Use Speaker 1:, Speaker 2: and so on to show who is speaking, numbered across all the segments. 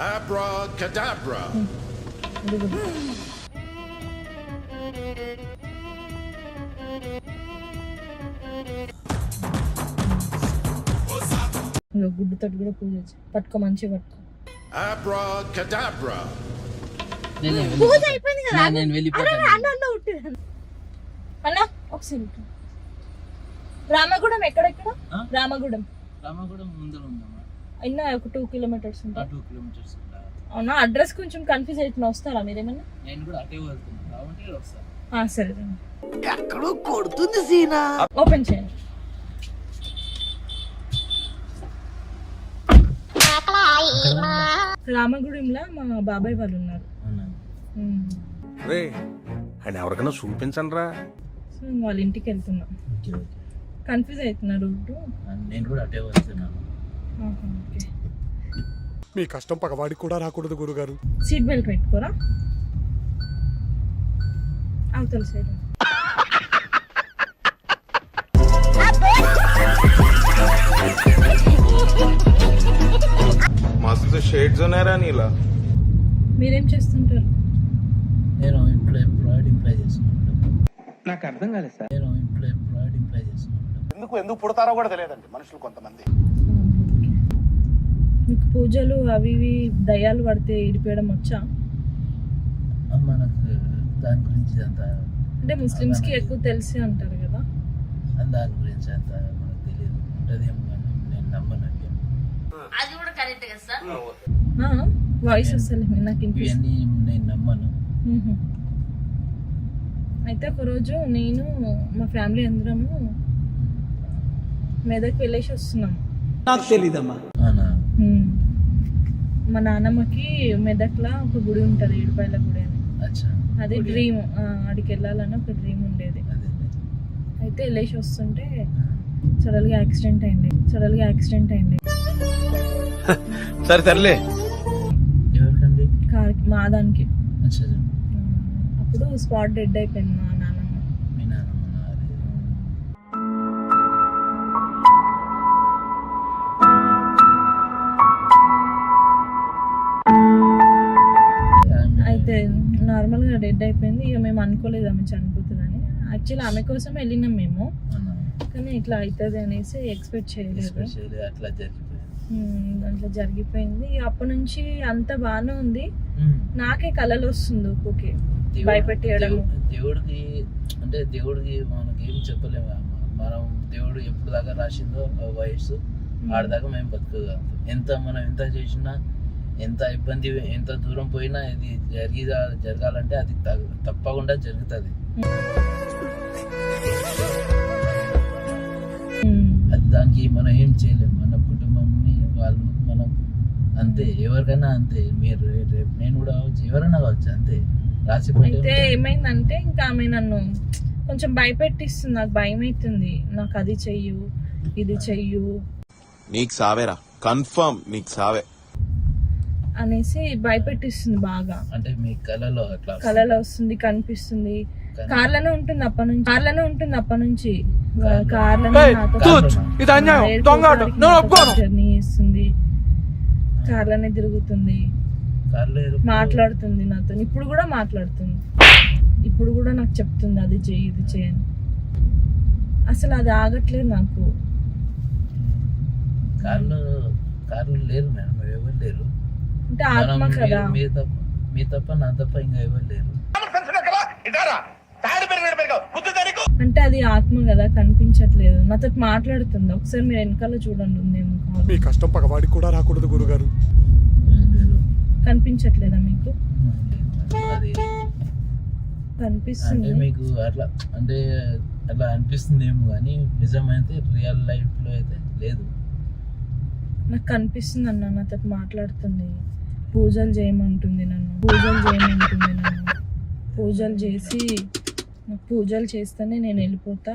Speaker 1: Abracadabra.
Speaker 2: ఇదిగో గుడ్డుతోటి కూడా పూజ. పట్టుకో మంచిగా పట్టుకో
Speaker 1: Abracadabra.
Speaker 2: పూజ. అయిపోయింది కదా
Speaker 3: నేను- నేను వెళ్ళిపోతాను.
Speaker 2: అన్న, అన్న, అన్న, ఉట్టిది. అన్న ఒకసారి ఇటు. రామగూడెం ఎక్కడెక్కడ
Speaker 3: ఆ?
Speaker 2: రామగూడెం
Speaker 3: రామగూడెం ముందర ఉందమ్మా
Speaker 2: అయినా ఒక టూ కిలోమీటర్స్ ఉంటాయి
Speaker 3: టూ కిలోమీటర్స్?
Speaker 2: అవునా? అడ్రస్ కొంచెం కన్ఫ్యూజ్ అవుతున్నా వస్తారా మీరేమన్నా?
Speaker 3: నేను కూడా అటే వెళ్తున్నాను కాబట్టి వస్తాను
Speaker 2: ఆ, సరే రండి. ఓపెన్ చేయండి. రామగుడిలో మా బాబాయ్ వాళ్ళు ఉన్నారు.
Speaker 4: ఎవరికైనా చూపించండి రా
Speaker 2: సో వాళ్ళ ఇంటికి వెళ్తున్నా. కన్ఫ్యూజ్ అవుతున్నా రూట్.
Speaker 3: ఆ, నేను కూడా అటే వెళ్తున్నాను.
Speaker 2: ఓకే
Speaker 5: మీ కష్టం పగవాడికి కూడా రాకూడదు గురుగారు.
Speaker 2: సీట్ బెల్ట్ పెట్టుకోరా? అవతల సైడ్.
Speaker 4: మస్తు షేడ్స్ ఉన్నాయరా నీలా.
Speaker 2: మీరేం చేస్తుంటారు?
Speaker 3: నేను ఎంప్లాయ్ ఎంప్లాయిడ్ ఎంప్లాయ్ చేస్తున్నాను. నాకు అర్థం కాలేదు సార్. నేను ఎంప్లాయ్ ఎంప్లాయిడ్ ఎంప్లాయ్ చేస్తున్నాను.
Speaker 6: ఎందుకు ఎందుకు పుడతారో కూడా తెలియదండి మనుషులు కొంతమంది.
Speaker 2: మీకు పూజలు అవి ఇవి దయ్యాలు పడితే ఇడిపోయడం వచ్చా?
Speaker 3: అమ్మ నాకు దాని గురించి అంత
Speaker 2: అంటే ముస్లిమ్స్కి ఎక్కువ తెలిసి అంటారు కదా.
Speaker 3: దాని గురించి అంత మనకు తెలియదు. ఉంటుందేమో కానీ నేను నమ్మను అవి.
Speaker 2: వాయిస్ వస్తలేదు నాకు
Speaker 3: ఇవన్నీ నేను నమ్మను.
Speaker 2: మ్మ్. అయితే ఒకరోజు నేను మా ఫ్యామిలీ అందరము మెదక్ వెళ్ళేసి వస్తున్నాం.
Speaker 3: అవునా?
Speaker 2: మ్మ్. మా నాన్నమ్మకి మెదక్లో ఒక గుడి ఉంటుంది ఏడుపాయల గుడి అని.
Speaker 3: అచ్చా.
Speaker 2: అది డ్రీమ్ ఆడికి వెళ్ళాలని ఒక డ్రీమ్ ఉండేది. అయితే వెళ్ళేసి వస్తుంటే సడన్గా యాక్సిడెంట్ అయింది సడన్గా యాక్సిడెంట్ అయింది.
Speaker 4: సరే సర్లే.
Speaker 2: కార్ మా దానికి అప్పుడు స్పాట్ డెడ్ అయిపోయింది మీ డెడ్ అయిపోయింది. ఇక మేము అనుకోలేదు ఆమె చనిపోతుందని. యాక్చువల్లీ ఆమె కోసం వెళ్ళినాం మేము. కానీ ఇట్లా అవుతుంది అనేసి ఎక్స్పెక్ట్ చేయలేదు.
Speaker 3: అట్లా జరిగిపోయింది.
Speaker 2: అప్పటి నుంచి అంత బాగానే ఉంది. నాకే కళలు వస్తుంది భయపెట్టేయడము.
Speaker 3: దేవు- దేవుడికి అంటే దేవుడికి మనకి ఏం చెప్పలేము. మనం దేవుడు ఎప్పుడు దాకా రాసిందో వయసు ఆడదాకా మేము బతుకగలం ఎంత మనం ఎంత చేసినా ఎంత ఇబ్బంది ఎంత దూరం పోయినా ఇది జరిగి జరగాలంటే అది త- తప్పకుండా జరుగుతుంది. అది దానికి మనం ఏం చేయలేము మన కుటుంబంని వాళ్ళు మనం అంతే ఎవరికైనా అంతే. మీరు రేపు నేను కూడా కావచ్చు ఎవరైనా కావచ్చు అంతే. రాసిపోతే
Speaker 2: అయితే ఏమైందంటే ఇంకా ఆమె నన్ను కొంచెం భయపెట్టిస్తుంది నాకు భయం అవుతుంది నాకు అది చెయ్యు ఇది చెయ్యు.
Speaker 4: నీకు సావేరా. కన్ఫర్మ్ నీకు సావే.
Speaker 2: అనేసి భయపెట్టిస్తుంది బాగా.
Speaker 3: అంటే మీ కళలో అట్లా.
Speaker 2: కళలో వస్తుంది కనిపిస్తుంది.
Speaker 3: కానీ-
Speaker 2: కార్లోనే ఉంటుంది అప్పటి నుంచి. కార్లోనే ఉంటుంది అప్పటి నుంచి.
Speaker 3: కార్లో.
Speaker 2: కార్లోనే జర్నీ చేస్తుంది. కార్లోనే తిరుగుతుంది. మాట్లాడుతుంది నాతో. ఇప్పుడు కూడా మాట్లాడుతుంది. ఇప్పుడు కూడా నాకు చెప్తుంది అది చెయ్యి ఇది చేయని అసలు అది ఆగట్లేదు నాకు.
Speaker 3: కార్లో కార్లో లేరు మేడం ఎవరు లేరు?
Speaker 2: అంటే ఆత్మ కదా.
Speaker 3: మీ- మీ తప్ప మీ తప్ప నా తప్ప ఇంకా ఎవరు లేరు.
Speaker 2: అంటే అది ఆత్మ కదా కనిపించట్లేదు. నాతో మాట్లాడుతుంది? ఒకసారి మీరు వెనకాల చూడండి ఉందేమో.
Speaker 5: మీ కష్టం పగవాడికి కూడా రాకూడదు గురుగారు.
Speaker 2: కనిపించట్లేదా మీకు? కనిపిస్తుంది.
Speaker 3: మీకు అట్లా అంటే అట్లా అనిపిస్తుంది ఏమో కానీ నిజమైతే రియల్ లైఫ్లో అయితే లేదు.
Speaker 2: నాకు కనిపిస్తుంది అన్న నాతో మాట్లాడుతుంది. పూజలు చేయమంటుంది నన్ను. పూజలు చేయమంటుంది నన్ను. పూజలు చేసి నాకు పూజలు చేస్తేనే నేను వెళ్ళిపోతా.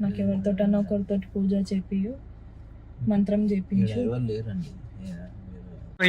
Speaker 2: నాకు ఎవరితోటన్నా ఒకరితోటి పూజ చేపియు మంత్రం చేపించు.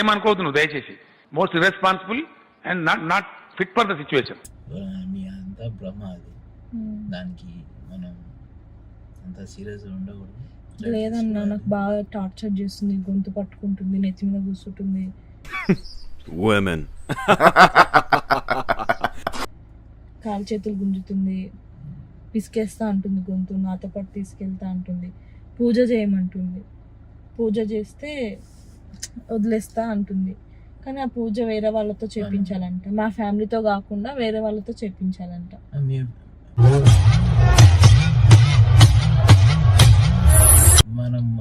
Speaker 7: ఏమనుకోవద్దు నువ్వు దయచేసి. Most irresponsible and not not fit for the situation
Speaker 3: మీ అంతా భ్రమ అది.
Speaker 2: ఉమ్.
Speaker 3: దానికి మనం అంత సీరియస్ ఉండకూడదు.
Speaker 2: లేదన్నా నాకు బాగా టార్చర్ చేస్తుంది గొంతు పట్టుకుంటుంది నెత్తి మీద కూర్చుంటుంది.
Speaker 8: Women.
Speaker 2: కాలు చేతులు గుంజుతుంది పిసికేస్తా అంటుంది గొంతు నాతో పాటు తీసుకెళ్తా అంటుంది పూజ చేయమంటుంది. పూజ చేస్తే వదిలేస్తా అంటుంది. కానీ ఆ పూజ వేరే వాళ్ళతో చేపించాలంట. మా ఫ్యామిలీతో కాకుండా వేరే వాళ్ళతో చేపించాలంట.
Speaker 3: మనం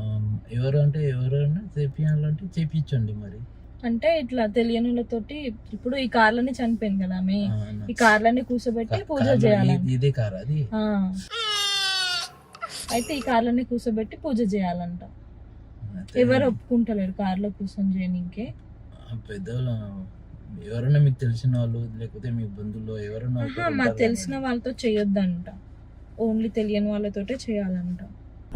Speaker 3: ఎవరు అంటే ఎవరు అంటే చేపియాలంటే చేపించండి మరి.
Speaker 2: అంటే ఇట్లా తెలియని వాళ్ళతోటి ఇప్పుడు ఈ కార్లని చనిపోయింది కదా ఆమె. ఈ కార్లని కూర్చోబెట్టి పూజ చేయాలంట
Speaker 3: ఇది- కార్ అది.
Speaker 2: అయితే ఈ కార్లని కూర్చోబెట్టి పూజ చేయాలంట. ఎవరు ఒప్పుకుంటలేరు కార్లో కూర్చొని చేయనీకే.
Speaker 3: పెద్దవాళ్ళు ఎవరైనా మీకు తెలిసిన వాళ్ళు లేకపోతే మీ బంధువులు ఎవరైనా
Speaker 2: మాకు తెలిసిన. వాళ్ళతో చేయొద్దంట. ఓన్లీ తెలియని వాళ్ళతోటే చేయాలంట.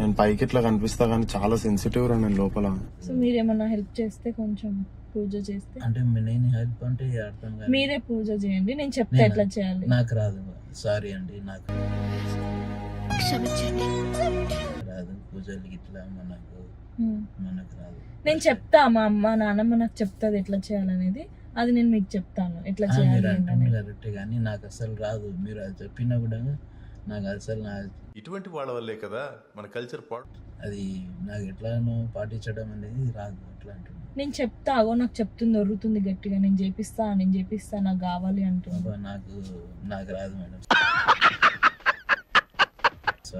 Speaker 4: నేను పైకి ఇట్లా కనిపిస్తా కానీ చాలా సెన్సిటివ్ రా నేను లోపల.
Speaker 2: సో మీరేమన్నా హెల్ప్ చేస్తే కొంచెం పూజ చేస్తే?
Speaker 3: అంటే నేను హెల్ప్ అంటే అర్థం కాదు
Speaker 2: మీరే పూజ చేయండి నేను చెప్తా? ఎట్లా చేయాలి?
Speaker 3: నాకు రాదు సారీ అండి నాకు రాదు పూజలు ఇట్లా మనకు. మనకు రాదు.
Speaker 2: నేను చెప్తా మా అమ్మ నాన్నమ్మ నాకు చెప్తాది ఎట్లా చేయాలనేది. అది నేను మీకు చెప్తాను ఎట్లా చేయాలి
Speaker 3: కరెక్టే కానీ నాకు అసలు రాదు. మీరు అది చెప్పినా కూడా నాకు అసలు నా
Speaker 9: ఇటువంటి వాళ్ళ వల్లే కదా మన కల్చర్ పాడు.
Speaker 3: అది నాకు ఎట్లానో పాటించడం అనేది రాదు అట్లా అంటుంది.
Speaker 2: నేను చెప్తా అగో నాకు చెప్తుంది ఒర్రుతుంది గట్టిగా. నేను చేపిస్తా నేను చేపిస్తా నాకు కావాలి అంటుంది.
Speaker 3: బాబా నాకు నాకు రాదు మేడం.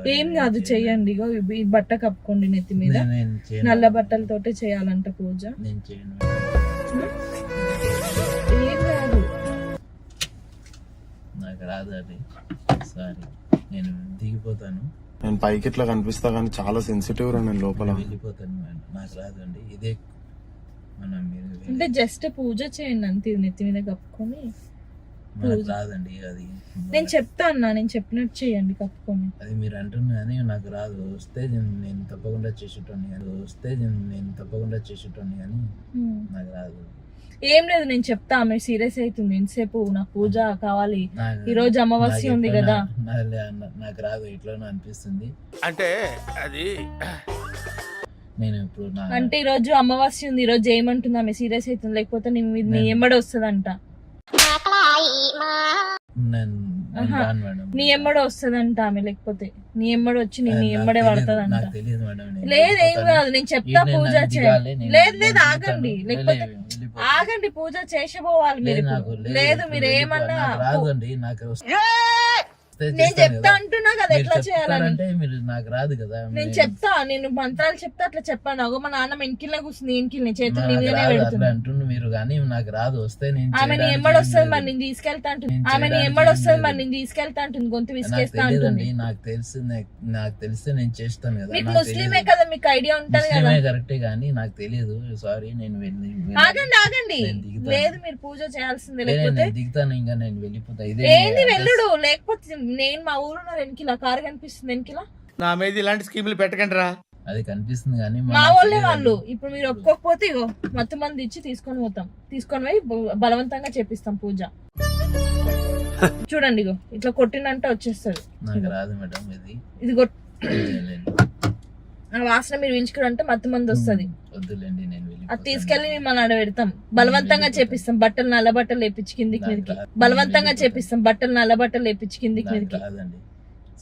Speaker 2: ఏం కాదు. చెయ్యండి. ఇగో ఇవి- ఈ బట్ట కప్పుకోండి నెత్తి మీద. నల్ల బట్టలతోటే చేయాలంట పూజ.
Speaker 3: నేను చేయను
Speaker 2: ఏం కాదు.
Speaker 3: నాకు రాదు అది. సారీ నేను దిగిపోతాను.
Speaker 4: నేను పైకి ఇట్లా కనిపిస్తా కానీ చాలా సెన్సిటివ్ రా నేను లోపల.
Speaker 3: వెళ్ళిపోతాను మేడం. నాకు రాదు అండి ఇదే
Speaker 2: అంటే జస్ట్ పూజ చేయండి అంతే నెత్తి మీద కప్పుకొని
Speaker 3: రాదండి అది
Speaker 2: నేను చెప్తా అన్నా నేను చెప్పినట్టు చేయండి కప్పుకొని.
Speaker 3: అది మీరు అంటున్నా కానీ నాకు రాదు వస్తే నేను నేను తప్పకుండా చేసేటోని కానీ వస్తే నేను నేను తప్పకుండా చేసేటోని కానీ
Speaker 2: హ్మ్.
Speaker 3: నాకు రాదు.
Speaker 2: ఏం లేదు నేను చెప్తా ఆమె సీరియస్ అవుతుంది ఎంతసేపు నాకు పూజ కావాలి. ఈ రోజు అమావాస్య ఉంది కదా.
Speaker 3: నాకు రాదు ఇట్లనో అనిపిస్తుంది.
Speaker 1: అంటే అది
Speaker 3: నేను ఇప్పుడు నా
Speaker 2: అంటే ఈ రోజు అమావాస్య ఉంది ఈ రోజు ఏమంటుంది ఆమె సీరియస్ అవుతుంది లేకపోతే నీ మీద నీ ఎమ్మడి వస్తుందంట
Speaker 3: నేను నేను
Speaker 2: ఆహా.
Speaker 3: రాను మేడం
Speaker 2: నీ ఎమ్మడి వస్తుందంట ఆమె లేకపోతే నీ ఎమ్మడి వచ్చి నీ నీ
Speaker 3: నాకు
Speaker 2: ఎమ్మడే
Speaker 3: తెలియదు-
Speaker 2: పడుతుందంట
Speaker 3: నాకు తెలియదు మేడం నేను
Speaker 2: లేదు ఏం. కాదు నేను చెప్తా
Speaker 3: ఈవినింగ్
Speaker 2: పూజ
Speaker 3: నాకు
Speaker 2: చేయండి
Speaker 3: దిగాలి, నేను-
Speaker 2: లేదు లేదు. ఆగండి లేకపోతే
Speaker 3: వెళ్ళిపోతాను.
Speaker 2: ఆగండి పూజ చేసేపోవాలి మీరు
Speaker 3: లేదు
Speaker 2: ఇప్పుడు. మీరు ఏమన్నా
Speaker 3: నాకు రాదండి నాకు
Speaker 2: నేను చెప్తా. అంటున్నా కదా ఎట్లా
Speaker 3: చెప్తారంటే మీరు నాకు రాదు కదా
Speaker 2: నేను చెప్తా నేను మంత్రాలు చెప్తా అట్లా చెప్పాను అగో మా నాన్న ఇంకిల్లా కూర్చుంది ఇంకిల్ చేతులు
Speaker 3: నాకు
Speaker 2: నీ మీదనే
Speaker 3: రాదు, అట్లా
Speaker 2: పెడుతుంది
Speaker 3: అంటుండు మీరు కానీ నాకు రాదు వస్తే నేను
Speaker 2: ఆమె నీ
Speaker 3: చేయడానికి
Speaker 2: ఎమ్మడి వస్తుంది. మరి నేను తీసుకెళ్తా అంటుంది
Speaker 3: నేను
Speaker 2: ఆమె నీ
Speaker 3: చేయడానికి
Speaker 2: ఎమ్మడి వస్తుంది. మరి నేను తీసుకెళ్తా అంటుంది గొంతు విసికేస్తా అంటుంది
Speaker 3: నాకు తెలిసి నాకు- తెలిస్తే నేను చేస్తాను కదా
Speaker 2: మీకు ముస్లిమే. కదా మీకు ఐడియా ఉంటది కదా
Speaker 3: కరెక్టే కానీ నాకు తెలియదు సారీ నేను వెళ్ళి
Speaker 2: ఆగండి ఆగండి. లేదు మీరు పూజ చేయాల్సిందే లేకపోతే
Speaker 3: దిగుతాను ఇంకా నేను వెళ్ళిపోతా ఇదే
Speaker 2: ఏంది వెళ్ళుడు లేకపోతే నేను మా ఊరున్న వెనకిలా కారు కనిపిస్తుంది వెనకిలా?
Speaker 1: నా మీద ఇలాంటి స్కీములు పెట్టకండి రా
Speaker 3: అది కనిపిస్తుంది కానీ
Speaker 2: మా వాళ్ళే. వాళ్ళు. ఇప్పుడు మీరు ఒప్పుకోకపోతే ఇగో మొత్తం మంది ఇచ్చి తీసుకొని పోతాం. తీసుకొని పోయి బ- బలవంతంగా చేపిస్తాం పూజ. చూడండి ఇగో ఇట్లా కొట్టినంటే వచ్చేస్తుంది.
Speaker 3: నాకు రాదు మేడం ఇది.
Speaker 2: ఇది కొట్. ఆ వాసన మీరు పీల్చుకుంటే మత్తు మంది వస్తుంది.
Speaker 3: వద్దులేండి నేను
Speaker 2: అది. తీసుకెళ్ళి మిమ్మల్ని ఆడ పెడతాం బలవంతంగా చేపిస్తాం. బట్టలు నల్ల బట్టలు వేపించి కిందికి మీదకి. బలవంతంగా చేపిస్తాం. బట్టలు నల్ల బట్టలు వేపించి కిందికి
Speaker 3: నాకు
Speaker 2: మీదకి.
Speaker 3: రాదండి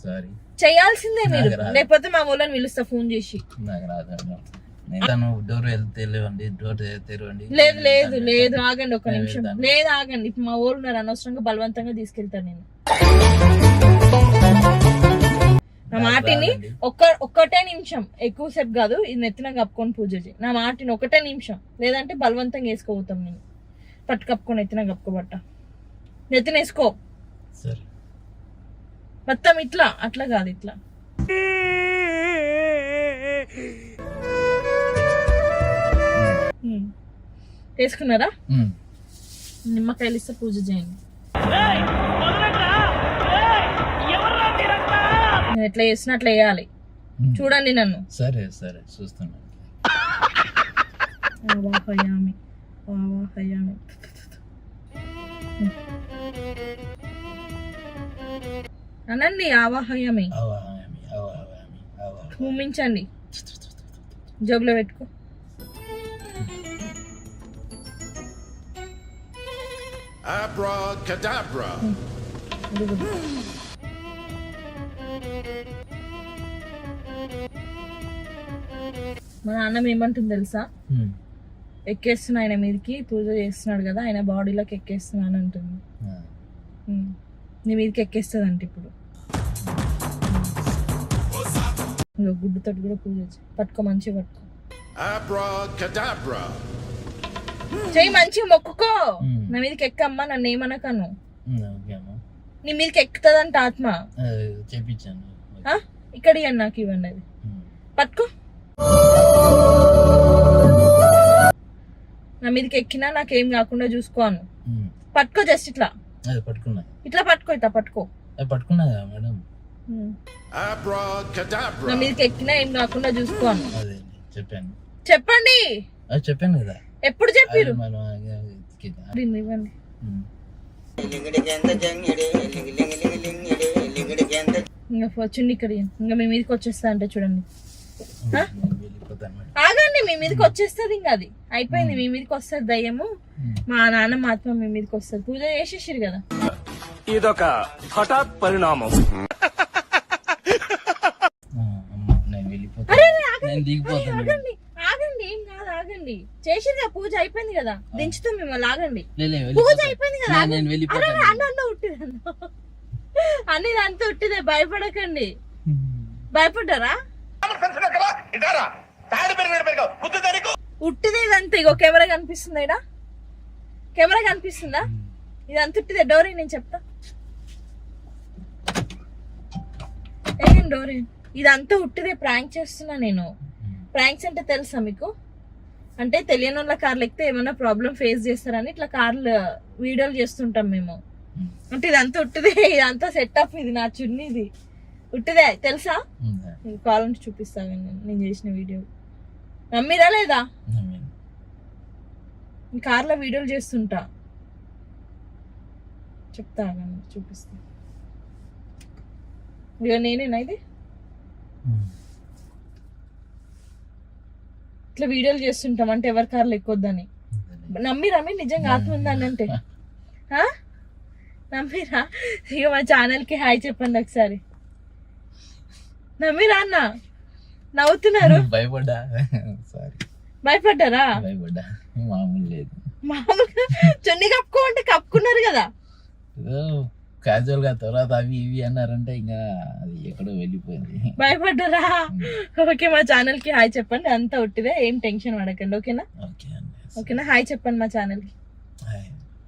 Speaker 3: సారీ
Speaker 2: చేయాల్సిందే మీరు.
Speaker 3: నాకు రాదు.
Speaker 2: లేకపోతే మా ఊళ్ళని పిలుస్తా ఫోన్ చేసి.
Speaker 3: నాకు రాదండి నేను తను డోర్ వెళ్తే తెలియండి డోర్ తెరవండి.
Speaker 2: లేదు లేదు లేదు. ఆగండి ఒక నిమిషం. లేదు ఆగండి. ఇప్పుడు మా ఊరు ఉన్నారు. అనవసరంగా బలవంతంగా తీసుకెళ్తాను నేను. నా మాటిని. ఒక్క ఒక్కటే నిమిషం ఎక్కువసేపు కాదు ఇది నెత్తిన కప్పుకొని పూజ చేయి. నా మాటిని ఒకటే నిమిషం లేదంటే బలవంతంగా వేసుకోపోతాం నేను పట్టు కప్పుకొని నెత్తిన కప్పుకోబట్ట. నెత్తిన వేసుకో.
Speaker 3: సరే.
Speaker 2: మొత్తం ఇట్లా అట్లా కాదు ఇట్లా. వేసుకున్నారా. నిమ్మకాయలు ఇస్తే పూజ చేయండి. నేను ఎట్లా చేసినా అట్లా వేయాలి. చూడండి నన్ను.
Speaker 3: సరే సరే చూస్తున్నాను
Speaker 2: ఆవాహయామి ఆవాహయామి అనండి ఆవాహయామి భూమించండి జోబులో పెట్టుకో. ఇదిగో. మా నాన్న ఏమంటుంది తెలుసా. ఎక్కేస్తున్నా ఆయన మీదకి పూజ చేస్తున్నాడు కదా ఆయన బాడీలోకి ఎక్కేస్తున్నాను అంటుంది. నీ మీదకి ఎక్కేస్తుంది అంట ఇప్పుడు ఇంకో గుడ్డుతోటి కూడా పూజ. పట్టుకో మంచిగా పట్టుకో. చెయ్యి మంచిగా మొక్కుకో. నా మీదకి ఎక్కమ్మా నన్ను ఏమనకను.
Speaker 3: ఉమ్, ఓకే అమ్మా.
Speaker 2: నీ మీదకి ఎక్కుతుందంట ఆత్మ? ఇక్కడ ఇవ్వండి నాకు ఇవ్వండి అది. పట్టుకో. నా మీదకి ఎక్కినా నాకేం కాకుండా చూసుకోను. పట్టుకో జస్ట్ ఇట్లా.
Speaker 3: అది పట్టుకున్నా.
Speaker 2: ఇట్లా పట్టుకో ఇట్లా పట్టుకో.
Speaker 3: అది పట్టుకున్నా కదా మేడం.
Speaker 2: నా మీదకి ఎక్కినా ఏం కాకుండా చూసుకోను
Speaker 3: అదే చెప్పాను.
Speaker 2: చెప్పండి.
Speaker 3: అది చెప్పాను కదా.
Speaker 2: ఎప్పుడు చెప్పిరు? ఇవ్వండి. ఇంకా వచ్చింది ఇక్కడ. ఇంకా మీ మీదకి వచ్చేస్తా అంటే చూడండి. ఆగండి మీ మీదకి వచ్చేస్తుంది ఇంకా అది. అయిపోయింది మీ మీదకి వస్తుంది దయ్యము. మా నాన్న మాత్రం మీ మీదకి వస్తుంది. పూజ చేసేసారు కదా.
Speaker 8: ఇదొక హఠాత్ పరిణామం.
Speaker 2: ఆగండి ఆగండి ఏం కాదు ఆగండి. చేసిరు పూజ అయిపోయింది కదా. దించుతాం మిమ్మల్ని ఆగండి.
Speaker 3: లే, లే,
Speaker 2: పూజ. అయిపోయింది కదా
Speaker 3: నేను- నేను వెళ్ళిపోతాను
Speaker 2: అన్న అన్న ఉట్టిది అన్న. అంతా ఉట్టిదే భయపడకండి. భయపడ్డారా?
Speaker 6: ఇటారా?
Speaker 2: ఉట్టిదే ఇదంతా ఇగో కెమెరా కనిపిస్తుంది ఇడా కెమెరా కనిపిస్తుందా? ఇదంతా ఉట్టిదే. డోరీ నేను చెప్తా. ఏం డోరీ? ఇదంతా ఉట్టిదే. ప్రాంక్ చేస్తున్నా నేను. ప్రాంక్స్ అంటే తెలుసా మీకు? అంటే తెలియని వాళ్ళ కార్లు ఎక్కితే ఏమైనా ప్రాబ్లం ఫేస్ చేస్తారని ఇట్లా కార్లు వీడియోలు చేస్తుంటాం మేము. అంటే ఇదంతా ఉట్టిదే. ఇదంతా సెటప్ ఇది నా చున్నీ ఇది ఉట్టిదే తెలుసా? కావాలంటే చూపిస్తాను నేను. నేను చేసిన వీడియో. నమ్మిరా లేదా? కార్లో వీడియోలు చేస్తుంటా. చెప్తా చూపిస్తా. ఇక నేనేనా ఇది. ఇట్లా వీడియోలు చేస్తుంటాం అంటే ఎవరి కార్లు ఎక్కొద్దని. నమ్మిరా మీరు? నిజంగా ఆత్మ ఉందని అంటే. ఆ? నమ్మిరా? ఇక మా ఛానల్కి హాయ్ చెప్పండి ఒకసారి. నమ్మిరా అన్న నవ్వుతున్నారు?
Speaker 3: భయపడ్డా? సారీ
Speaker 2: భయపడ్డారా?
Speaker 3: భయపడ్డా. మామూలు లేదు.
Speaker 2: మామూలుగా చున్నీ కప్పుకో అంటే కప్పుకున్నారు కదా.
Speaker 3: క్యాజువల్గా తర్వాత అవి ఇవి అన్నారంటే ఇంకా అది ఎక్కడో వెళ్ళిపోయింది.
Speaker 2: భయపడ్డారా? ఓకే మా ఛానల్కి హాయ్ చెప్పండి. అంతా ఉట్టిదే ఏం టెన్షన్ పడకండి ఓకేనా? ఓకేనా? హాయ్ చెప్పండి మా ఛానల్కి
Speaker 3: హాయ్